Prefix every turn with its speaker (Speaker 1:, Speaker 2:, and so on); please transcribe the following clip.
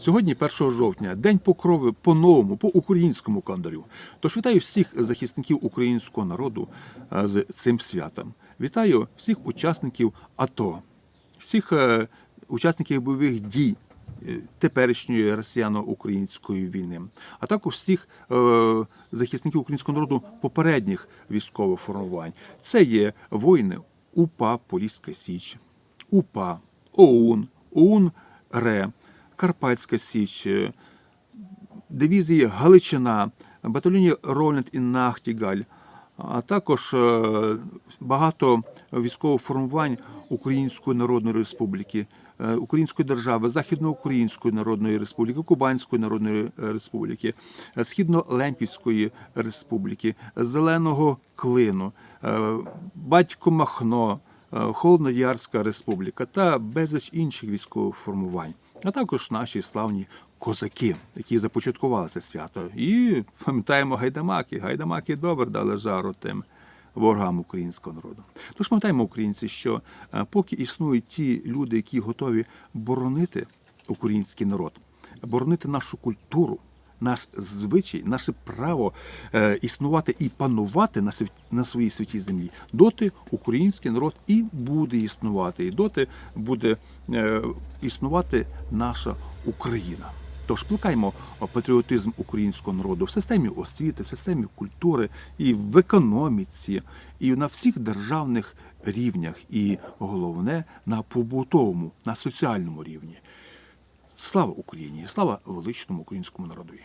Speaker 1: Сьогодні, 1 жовтня, День покрови по новому, по українському календарю. Тож вітаю всіх захисників українського народу е, з цим святом. Вітаю всіх учасників АТО, всіх е, учасників бойових дій е, теперішньої росіяно-української війни, а також всіх захисників українського народу попередніх військових формувань. Це є воїни УПА Поліська Січ, УПА, ОУН, ОУН РЕ, Карпатська Січ, е, дивізії Галичина, батальйоні Роланд і Нахтігаль, а також е, багато військових формувань Української Народної Республіки, е, Української держави, Західноукраїнської Народної Республіки, Кубанської Народної Республіки, Східно-Лемківської Республіки, Зеленого Клину, Батько Махно, Холодноярська Республіка та безліч інших військових формувань, а також наші славні козаки, які започаткували це свято. І пам'ятаємо гайдамаки. Гайдамаки добре дали жару тим ворогам українського народу. Тож пам'ятаємо, українці, що е, поки існують ті люди, які готові боронити український народ, боронити нашу культуру. Наш звичай, наше право е, існувати і панувати на, своїй святій землі, доти український народ і буде існувати, і доти буде е, існувати наша Україна. Тож плекаємо патріотизм українського народу в системі освіти, в системі культури і в економіці, і на всіх державних рівнях, і головне на побутовому, на соціальному рівні. Слава Україні! Слава величному українському народові!